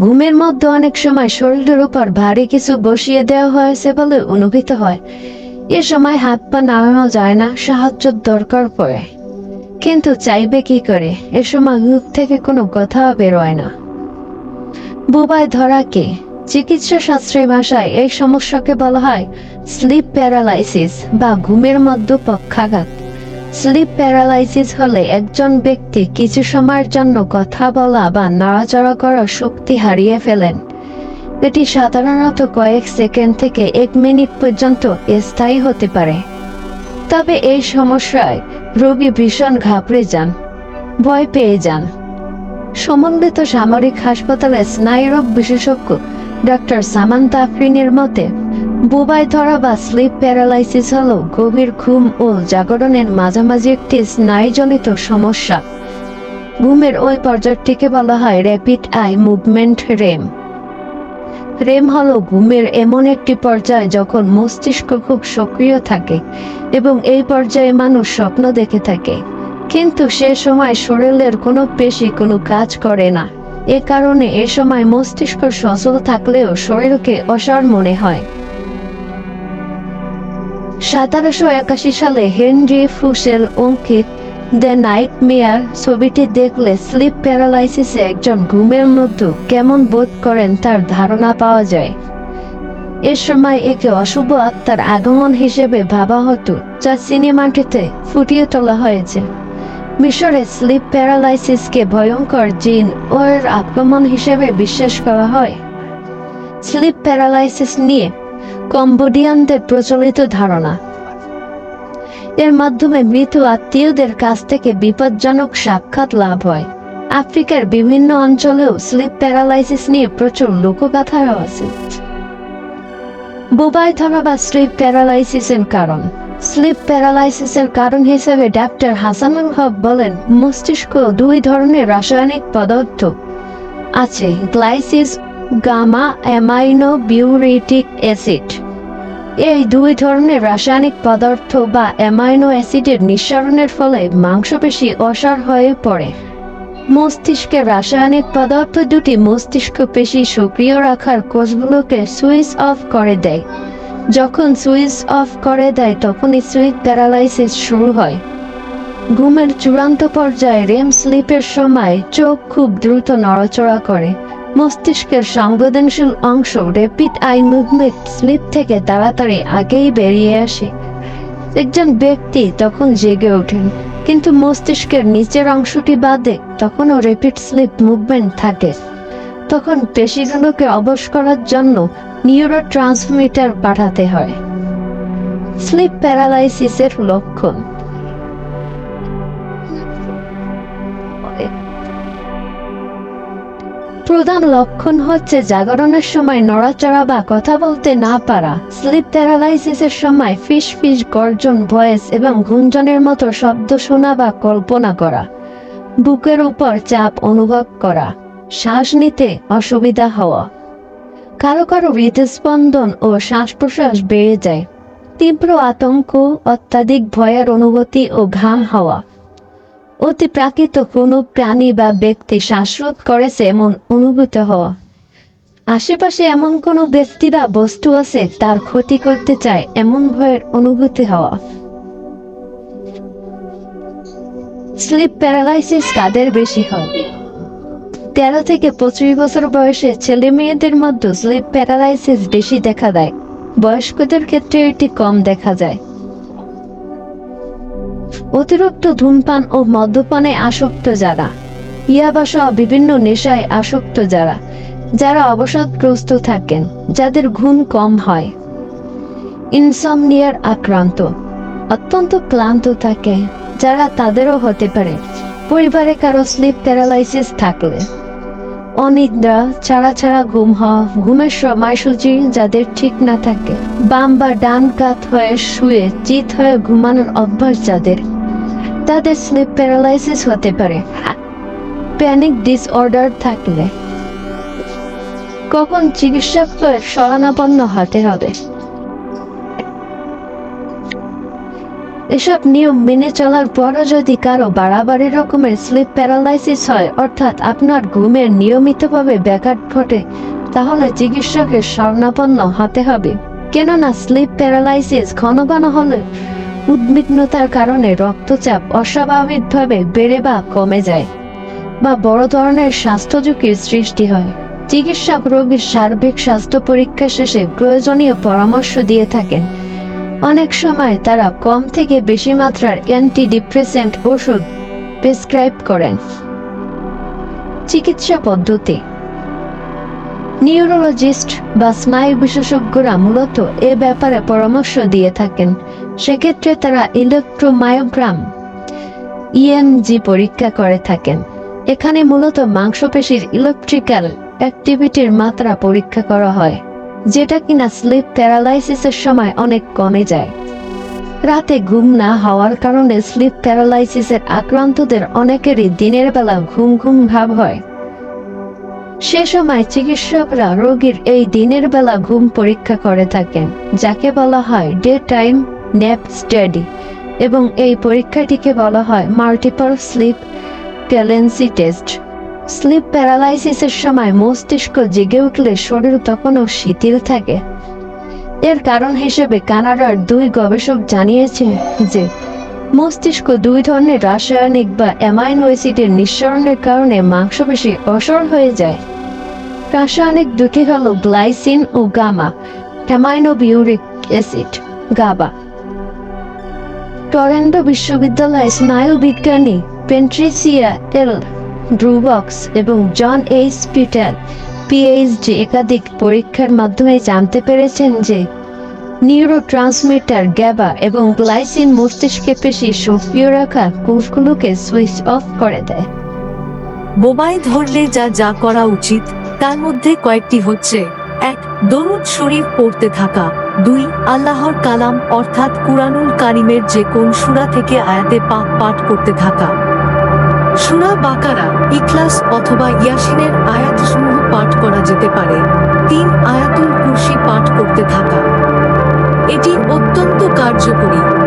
ঘুমের মধ্যে অনেক সময় শরীরের উপর ভারী কিছু বসিয়ে দেওয়া হয়েছে বলে অনুভূত হয়। এ সময় হাত পা নামানো যায় না, সাহায্য দরকার পড়ে। কিন্তু চাইবে কি করে? এ সময় মুখ থেকে কোনো কথা বেরোয় না। বোবায় ধরা কে? চিকিৎসা শাস্ত্রের ভাষায় এই সমস্যাকে বলা হয় স্লিপ প্যারালাইসিস বা ঘুমের মধ্যে পক্ষাঘাত। স্লিপ প্যারালাইসিস হলে একজন ব্যক্তি কিছু সময়ের জন্য কথা বলা বা নাড়াচাড়া করার শক্তি হারিয়ে ফেলেন। এটি সাধারণত কয়েক সেকেন্ড থেকে এক মিনিট পর্যন্ত স্থায়ী হতে পারে। তবে এই সমস্যায় রোগী ভীষণ ঘাবড়ে যান, ভয় পেয়ে যান। সমন্বিত সামরিক হাসপাতালে স্নায়ুরোগ বিশেষজ্ঞ ডক্টর সামান্তা আফরিনের মতে বুবাই ধরা বা স্লিপ প্যারালাইসিস হল গভীর ঘুম ও জাগরণের মাঝামাঝি একটি স্নায়ুজনিত সমস্যা। ঘুমের ওই পর্যায়টিকে বলা হয় rapid eye movement REM REM হল ঘুমের এমন একটি পর্যায় যখন মস্তিষ্ক খুব সক্রিয় থাকে এবং এই পর্যায়ে মানুষ স্বপ্ন দেখে থাকে। কিন্তু সে সময় শরীরের কোনো পেশি কোনো কাজ করে না। এ কারণে এ সময় মস্তিষ্ক সচল থাকলেও শরীরকে অসার মনে হয়। সতেরোশো একাশি সালে হেনরি ফুসেল অঙ্কিত দ্য নাইট মেয়ার ছবিটি দেখলে স্লিপ প্যারালাইসিসে একজন ঘুমের মধ্যে কেমন বোধ করেন তার ধারণা পাওয়া যায়। এ সময় একে অশুভ আত্মার আগমন হিসেবে ভাবা হতো, যা সিনেমাটিতে ফুটিয়ে তোলা হয়েছে। মিশরে স্লিপ প্যারালাইসিসকে ভয়ঙ্কর জিন ও এর আক্রমণ হিসেবে বিশ্বাস করা হয়। স্লিপ প্যারালাইসিস নিয়ে কম্বোডিয়ানদের প্রচলিত ধারণা। এর মাধ্যমে মৃত আত্মীয়দের কাছ থেকে বিপজ্জনক সাক্ষাৎ লাভ হয়। আফ্রিকার বিভিন্ন অঞ্চলেও স্লিপ প্যারালাইসিস নিয়ে প্রচুর লোকগাথাও আছে। বোবাই ধরা বা স্লিপ প্যারালাইসিসের কারণ। স্লিপ প্যারালাইসিসের কারণ হিসেবে ডাক্তার হাসানুল হক বলেন, মস্তিষ্ক দুই ধরনের রাসায়নিক পদার্থ আছে, glycine gamma amino butyric acid এই দুই ধরনের রাসায়নিক পদার্থ বা অ্যামাইনো অ্যাসিডের নিঃসরণের ফলে মাংসপেশি অসার হয়ে পড়ে। মস্তিষ্কের রাসায়নিক পদার্থ দুটি মস্তিষ্ক পেশি সক্রিয় রাখার কোষগুলোকে সুইচ অফ করে দেয়। যখন সুইচ অফ করে দেয়, তখনই স্লিপ প্যারালাইসিস শুরু হয়। ঘুমের চূড়ান্ত পর্যায়ে রেম স্লিপের সময় চোখ খুব দ্রুত নড়াচড়া করে। মস্তিষ্কের সংবেদনশীল অংশ র্যাপিড আই মুভমেন্ট স্লিপ থেকে তাড়াতাড়ি আগেই বেরিয়ে আসে। একজন ব্যক্তি তখন জেগে ওঠেন, কিন্তু মস্তিষ্কের নিচের অংশটি বাদে তখনও র্যাপিড স্লিপ মুভমেন্ট থাকে। তখন পেশিগুলোকে অবশ করার জন্য নিউরো ট্রান্সমিটার পাঠাতে হয়। স্লিপ প্যারালাইসিসের লক্ষণ প্রধান লক্ষণ হচ্ছে জাগরণের সময় নড়াচড়া বা কথা বলতে না পারা স্লিপ প্যারালাইসিসের সময় ফিস ফিস গর্জন ভয়েস এবং গুঞ্জনের মতো শব্দ শোনা বা কল্পনা করা, বুকের উপর চাপ অনুভব করা, শ্বাস নিতে অসুবিধা হওয়া। কারও কারও হৃদস্পন্দন ও শ্বাস প্রশ্বাস বেড়ে যায়, তীব্র আতঙ্ক, অত্যাধিক ভয়ের অনুভূতি ও ঘাম হওয়া। অতি প্রাকৃত কোনো প্রাণী বা ব্যক্তি শ্বাসরোধ করেছে এমন অনুভূত হওয়া আশেপাশে এমন কোনো ব্যক্তি বা বস্তু আছে তার ক্ষতি করতে চায় এমন ভয়ের অনুভূতি হওয়া স্লিপ প্যারালাইসিস কাদের বেশি হয়। তেরো থেকে পঁচিশ বছর বয়সে ছেলে মেয়েদের মধ্যে স্লিপ প্যারালাইসিস বেশি দেখা দেয়। বয়স্কদের ক্ষেত্রে এটি কম দেখা যায়। অতিরিক্ত ধূমপান ও মদ্যপানে আসক্ত যারা। ইয়াবা সহ বিভিন্ন নেশায় আসক্ত যারা যারা অবসাদগ্রস্ত থাকেন, যাদের ঘুম কম হয়। ইনসমনিয়ার আক্রান্ত, অত্যন্ত ক্লান্ত থাকে, যারা তাদেরও হতে পারে, পরিবারে কারও স্লিপ প্যারালাইসিস থাকলে। অনিদ্রা ছাড়া ছাড়া ঘুম হওয়া, ঘুমের সময়সূচি যাদের ঠিক না থাকে, বাম বা ডান কাত হয়ে শুয়ে, চিত হয়ে ঘুমানোর অভ্যাস যাদের তাদের স্লিপ প্যারালাইসিস হতে পারে। প্যানিক ডিসঅর্ডার থাকলে। কখন চিকিৎসকের শরণাপন্ন হতে হবে? এসব নিয়ম মেনে চলার পরও যদি কারও বাড়াবাড়ি রকমের স্লিপ প্যারালাইসিস হয়, অর্থাৎ আপনার ঘুমের নিয়মিতভাবে ব্যাঘাত ঘটে, তাহলে চিকিৎসকের স্বর্ণাপন্ন হতে হবে। কেননা স্লিপ প্যারালাইসিস ঘন ঘন হলে উদ্বিগ্নতার কারণে রক্তচাপ অস্বাভাবিকভাবে বেড়ে বা কমে যায় বা বড় ধরনের স্বাস্থ্য ঝুঁকির সৃষ্টি হয়। চিকিৎসক রোগীর সার্বিক স্বাস্থ্য পরীক্ষা শেষে প্রয়োজনীয় পরামর্শ দিয়ে থাকেন। অনেক সময় তারা কম থেকে বেশি মাত্রার অ্যান্টি ডিপ্রেসেন্ট ওষুধ প্রেসক্রাইব করেন। চিকিৎসা পদ্ধতি। নিউরোলজিস্ট বা স্নায়ু বিশেষজ্ঞরা মূলত এ ব্যাপারে পরামর্শ দিয়ে থাকেন। সেক্ষেত্রে তারা ইলেকট্রোমায়োগ্রাম ইএমজি পরীক্ষা করে থাকেন। এখানে মূলত মাংসপেশির ইলেকট্রিক্যাল অ্যাক্টিভিটির মাত্রা পরীক্ষা করা হয়, যেটা কিনা স্লিপ প্যারালাইসিসের সময় অনেক কমে যায়। রাতে ঘুম না হওয়ার কারণে স্লিপ প্যারালাইসিসের আক্রান্তদের অনেকেরই দিনের বেলা ঘুম ঘুম ভাব হয়। সে সময় চিকিৎসকরা রোগীর এই দিনের বেলা ঘুম পরীক্ষা করে থাকেন, যাকে বলা হয় ডে টাইম ন্যাপ স্টাডি এবং এই পরীক্ষাটিকে বলা হয় multiple sleep latency test sleep প্যারালাইসিসের সময় মস্তিষ্ক জেগে উঠলে শরীর তখনও শিথিল থাকে। এর কারণ হিসেবে কানাডার দুই গবেষক জানিয়েছে যে, মস্তিষ্ক দুই ধরনের রাসায়নিক বা অ্যামাইনো অ্যাসিডের নিঃসরণের কারণে মাংসপেশি অসর হয়ে যায়। রাসায়নিক দুটি হল গ্লাইসিন ও gamma amino butyric acid, GABA. Toronto বিশ্ববিদ্যালয় স্নায়ু বিজ্ঞানী পেন্ট্রিসিয়া এল ড্রুবক্স এবং জন এইচ পিটার, পিএইচডি একাধিক পরীক্ষার মাধ্যমে জানতে পেরেছেন যে নিউরো ট্রান্সমিটার গ্যাবা এবং গ্লাইসিন মস্তিষ্কে পেশি সক্রিয় রাখা কোষগুলোকে সুইচ অফ করে দেয়। বোবায় ধরলে যা যা করা উচিত, তার মধ্যে কয়েকটি হচ্ছে এক, দরুদ শরীফ পড়তে থাকা। দুই, আল্লাহর কালাম, অর্থাৎ কুরানুল কারিমের যে কোন সুরা থেকে আয়াতে পাক পাঠ করতে থাকা। সুরা বাকারা, ইখলাস অথবা ইয়াসিনের আয়াতসমূহ পাঠ করা যেতে পারে। তিন, আয়াতুল কুরসি পাঠ করতে থাকা। এটি অত্যন্ত কার্যকরী।